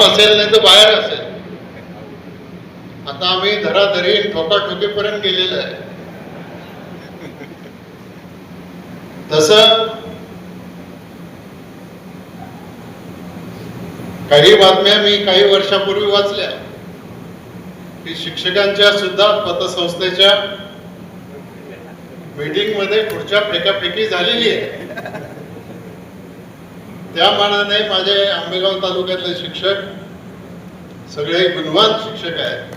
आत असेल नाही तर बाहेर असेल. आता आम्ही धराधरी ठोकाठोकीपर्यंत गेलेलो आहे. तस काही बातम्या मी काही वर्षापूर्वी वाचल्या. की शिक्षकांच्या सुद्धा पतसंस्थेच्या मीटिंगमध्ये खुर्च्या फेकाफेकी झालेली आहे. त्या मानाने माझे आंबेगाव तालुक्यातले शिक्षक सगळे गुणवान शिक्षक आहेत.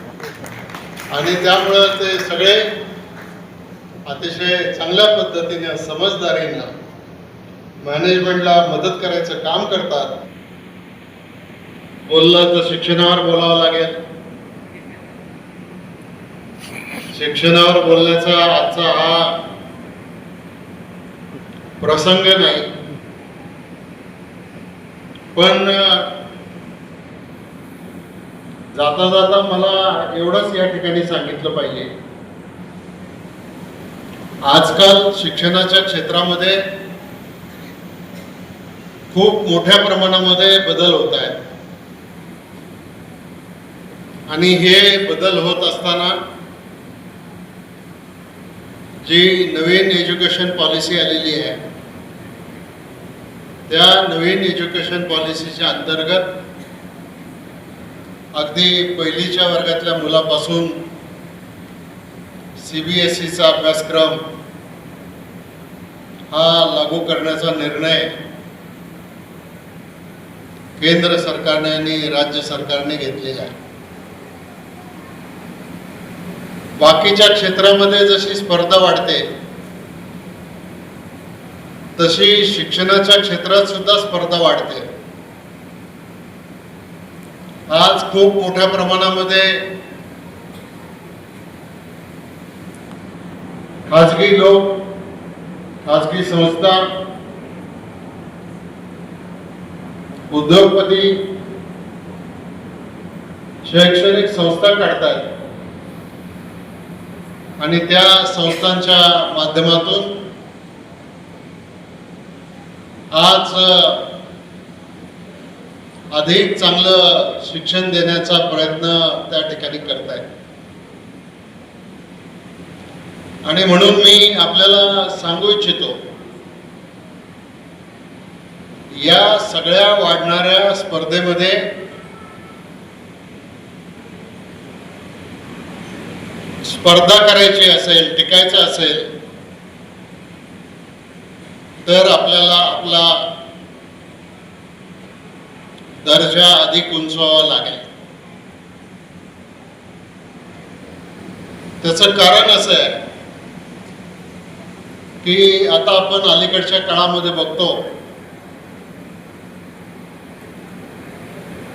आणि त्यामुळं ते सगळे अतिशय चांगल्या पद्धतीने समजदारीनं मॅनेजमेंटला मदत करायचं काम करतात. बोललं तर शिक्षणावर बोलावं लागेल. शिक्षणावर बोलण्याचा आजचा हा प्रसंग नाही. पण जाता जाता मला एवढंच या ठिकाणी सांगितलं पाहिजे. आजकाल शिक्षणाच्या क्षेत्रामध्ये खूप मोठ्या प्रमाणामध्ये बदल होत आहेत. आणि हे बदल होत असताना जी नवीन एज्युकेशन पॉलिसी आलेली आहे त्या नवीन एज्युकेशन पॉलिसीच्या अंतर्गत अगदी पहिलीच्या वर्गातल्या मुलापासून सी बी एस सीचा अभ्यासक्रम हा लागू करण्याचा निर्णय केंद्र सरकारने आणि राज्य सरकारने घेतलेला आहे. बाकीच्या क्षेत्रामध्ये जशी स्पर्धा वाढते तशी शिक्षणाच्या क्षेत्रात सुद्धा स्पर्धा वाढते. आज खूप मोठ्या प्रमाणामध्ये खाजगी लोक खाजगी संस्था उद्योगपती शैक्षणिक संस्था काढतात आणि त्या संस्थांच्या माध्यमातून आज अधिक चांगलं शिक्षण देण्याचा प्रयत्न त्या ठिकाणी करतायत. आणि म्हणून मी आपल्याला सांगू इच्छितो या सगळ्या वाढणाऱ्या स्पर्धेमध्ये स्पर्धा करायची असेल टिकायचं असेल तर आपल्याला आपला दर्जा अधिक उंचवावा लागेल. त्याचं कारण असं आहे की आता आपण अलीकडच्या काळामध्ये बघतो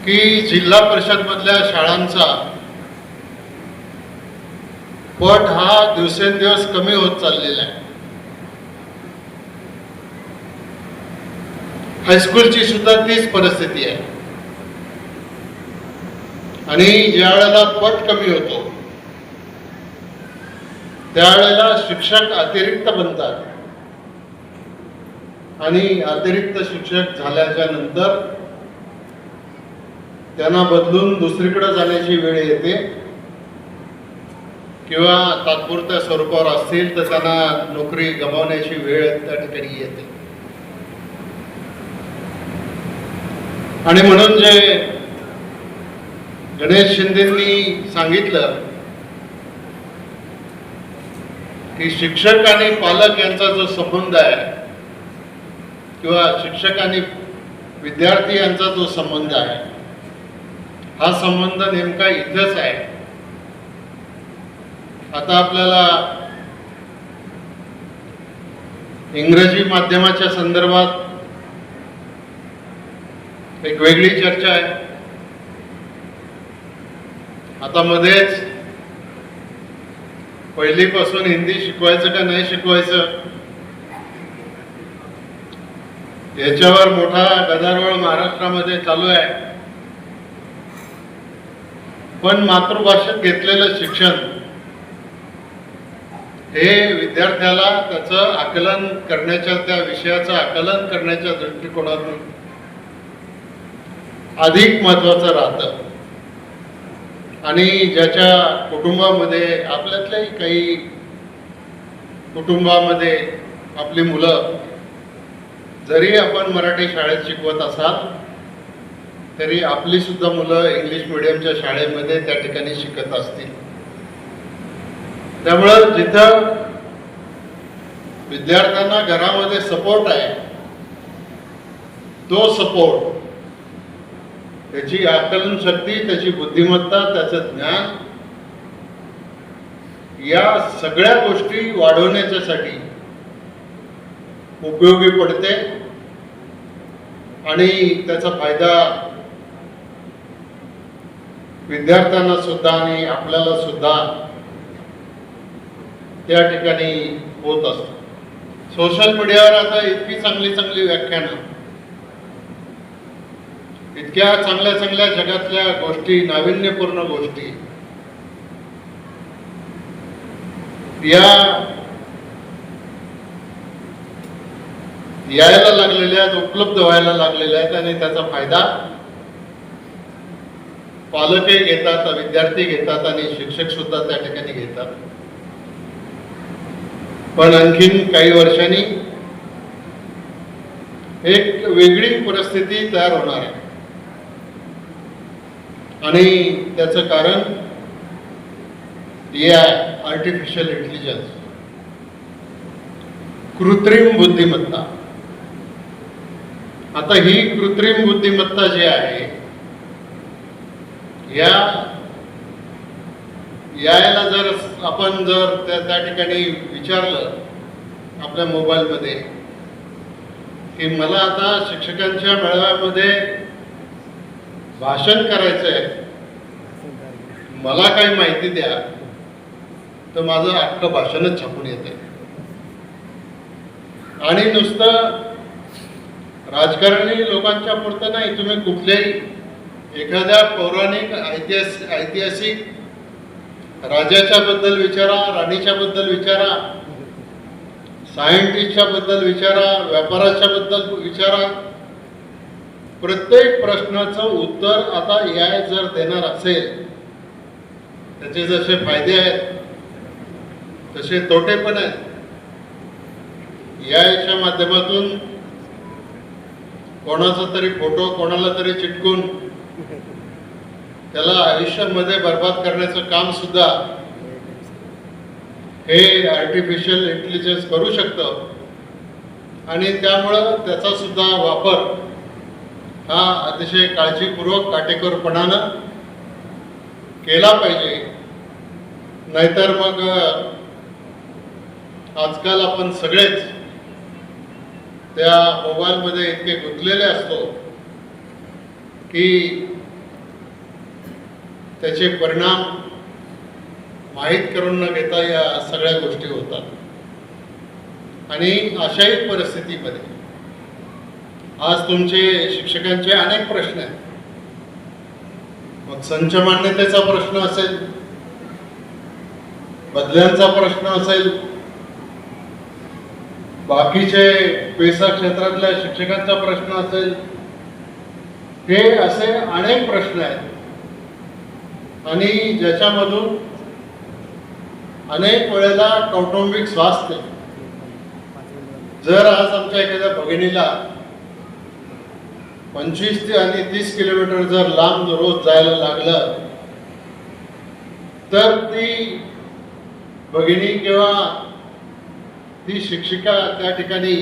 की जिल्हा परिषद मधल्या शाळांचा पट हा दिवसेंदिवस कमी होत चाललेला आहे. हायस्कूलची सुद्धा तीच परिस्थिती आहे. आणि ज्या वेळेला पट कमी होतो त्यावेळेला शिक्षक अतिरिक्त बनतात. आणि अतिरिक्त शिक्षक झाल्याच्यानंतर त्यांना बदलून दुसरीकडे जाण्याची वेळ येते. किंवा तात्पुरत्या स्वरूपावर असतील तर त्यांना नोकरी गमावण्याची वेळ त्या ठिकाणी येते. आणि म्हणून जे गणेश शिंदेंनी सांगितलं की शिक्षक आणि पालक यांचा जो संबंध आहे किंवा शिक्षक आणि विद्यार्थी यांचा जो संबंध आहे हा संबंध नेमका इथंच आहे. आता आपल्याला इंग्रजी माध्यमाच्या संदर्भात एक वेगळी चर्चा आहे. आता मध्येच पहिलीपासून हिंदी शिकवायचं का नाही शिकवायचं? याच्यावर मोठा गदारोळ महाराष्ट्रामध्ये चालू आहे. पण मातृभाषेत घेतलेलं शिक्षण हे विद्यार्थ्याला त्याचं आकलन करण्याच्या त्या विषयाचं आकलन करण्याच्या दृष्टिकोनातून अधिक महत्त्वाचं राहतं. आणि ज्याच्या कुटुंबामध्ये आपल्यातल्याही काही कुटुंबामध्ये आपली मुलं जरी आपण मराठी शाळेत शिकवत असाल तरी आपली सुद्धा मुलं इंग्लिश मिडियमच्या शाळेमध्ये त्या ठिकाणी शिकत असतील. त्यामुळं जिथं विद्यार्थ्यांना घरामध्ये सपोर्ट आहे तो सपोर्ट त्याची आकलन शक्ती त्याची बुद्धिमत्ता त्याचं ज्ञान या सगळ्या गोष्टी वाढवण्याच्यासाठी उपयोगी पडते आणि त्याचा फायदा विद्यार्थ्यांना सुद्धा आणि आपल्याला सुद्धा त्या ठिकाणी होत असतो. सोशल मीडियावर आता इतकी चांगली चांगली व्याख्यानं इतक्या चांगल्या चांगल्या जगातल्या गोष्टी नाविन्यपूर्ण गोष्टी. या यायला लागलेल्या आहेत उपलब्ध व्हायला लागलेल्या आहेत आणि त्याचा फायदा पालकही घेतात विद्यार्थी घेतात आणि शिक्षक सुद्धा त्या ठिकाणी घेतात. पण आणखीन काही वर्षांनी एक वेगळी परिस्थिती तयार होणार आहे. आणि त्याचं कारण ए आय आर्टिफिशियल इंटेलिजन्स कृत्रिम बुद्धिमत्ता. आता ही कृत्रिम बुद्धिमत्ता जी आहे या यायला जर आपण जर त्या ठिकाणी विचारलं आपल्या मोबाईलमध्ये की मला आता शिक्षकांच्या मेळाव्यामध्ये भाषण करायचं आहे मला काही माहिती द्या. तर माझं अख्खं भाषणच छापून येते आणि नुसतं राजकारणी लोकांच्या पुरतं नाही तुम्ही कुठल्याही एखाद्या पौराणिक ऐतिहासिक ऐतिहासिक राजाच्या बद्दल विचारा राणीच्या बद्दल विचारा सायंटिस्टच्या बद्दल विचारा व्यापाराच्या बद्दल विचारा प्रत्येक प्रश्नाचं उत्तर आता ए आय जर देणार असेल त्याचे जसे फायदे आहेत तसे तोटे पण आहेत. याच्या माध्यमातून कोणाचा तरी फोटो कोणाला तरी चिटकून त्याला आयुष्यामध्ये बर्बाद करण्याचं काम सुद्धा हे आर्टिफिशियल इंटेलिजन्स करू शकतं. आणि त्यामुळं त्याचा सुद्धा वापर हा अतिशय काळजीपूर्वक काटेकोरपणानं केला पाहिजे. नाहीतर मग आजकाल आपण सगळेच त्या मोबाईलमध्ये इतके गुंतलेले असतो की त्याचे परिणाम माहीत करून न घेता या सगळ्या गोष्टी होतात. आणि अशाही परिस्थितीमध्ये आज तुमचे शिक्षकांचे अनेक प्रश्न आहेत. मग संच मान्यतेचा प्रश्न असेल बदल्यांचा प्रश्न असेल बाकीचे पेसा क्षेत्रातल्या शिक्षकांचा प्रश्न असेल हे असे अनेक प्रश्न आहेत. आणि ज्याच्यामधून अनेक वेळेला कौटुंबिक स्वास्थ्य जर आज आमच्या एखाद्या भगिनीला पंचवीस ते आणि तीस किलोमीटर जर लांब रोज जायला लागलं तर ती भगिनी किंवा ती शिक्षिका त्या ठिकाणी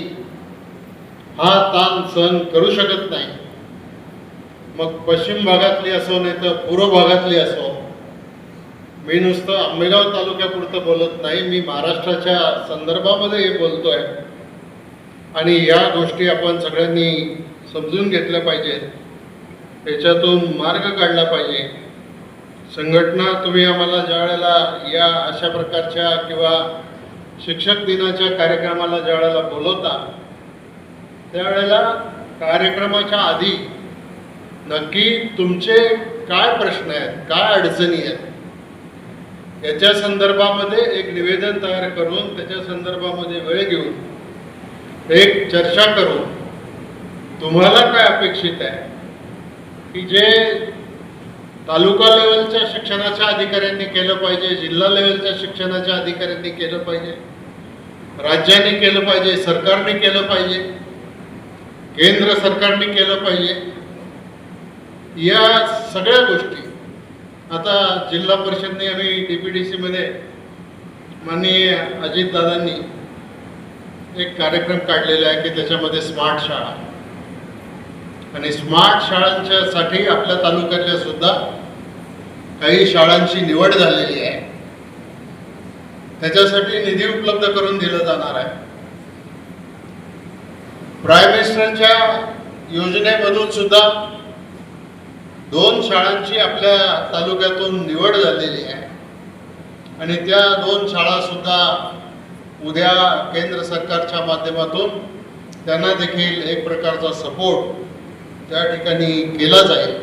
हा ताण सहन करू शकत नाही. मग पश्चिम भागातली असो नाही तर पूर्व भागातली असो मी नुसतं आंबेगाव तालुक्यापुरतं बोलत नाही मी महाराष्ट्राच्या संदर्भामध्ये हे बोलतोय. आणि या गोष्टी आपण सगळ्यांनी समजून घेतल्या पाहिजेत त्याच्यातून मार्ग काढला पाहिजे. संघटना तुम्ही आम्हाला ज्या वेळेला या अशा प्रकारच्या किंवा शिक्षक दिनाच्या कार्यक्रमाला ज्या वेळेला बोलवता त्यावेळेला कार्यक्रमाच्या आधी नक्की तुमचे काय प्रश्न आहेत काय अडचणी आहेत याच्या संदर्भामध्ये एक निवेदन तयार करून त्याच्या संदर्भामध्ये वेळ घेऊन एक चर्चा करून तुम्हाला काय अपेक्षित आहे? की जे तालुका लेवलच्या शिक्षणाच्या अधिकाऱ्यांनी केलं पाहिजे जिल्हा लेवलच्या शिक्षणाच्या अधिकाऱ्यांनी केलं पाहिजे राज्याने केलं पाहिजे सरकारने केलं पाहिजे केंद्र सरकारने केलं पाहिजे या सगळ्या गोष्टी. आता जिल्हा परिषदने आम्ही डी पी डी सीमध्ये माननीय अजितदादांनी एक कार्यक्रम काढलेला आहे की त्याच्यामध्ये स्मार्ट शाळा. आणि स्मार्ट शाळांच्या साठी आपल्या तालुक्यातल्या सुद्धा काही शाळांची निवड झालेली आहे. त्याच्यासाठी निधी उपलब्ध करून दिला जाणार आहे. प्राईम मिनिस्टरच्या योजनेमधून सुद्धा दोन शाळांची आपल्या तालुक्यातून निवड झालेली आहे. आणि त्या दोन शाळा सुद्धा उद्या केंद्र सरकारच्या माध्यमातून त्यांना देखील एक प्रकारचा सपोर्ट त्या ठिकाणी केला जाईल.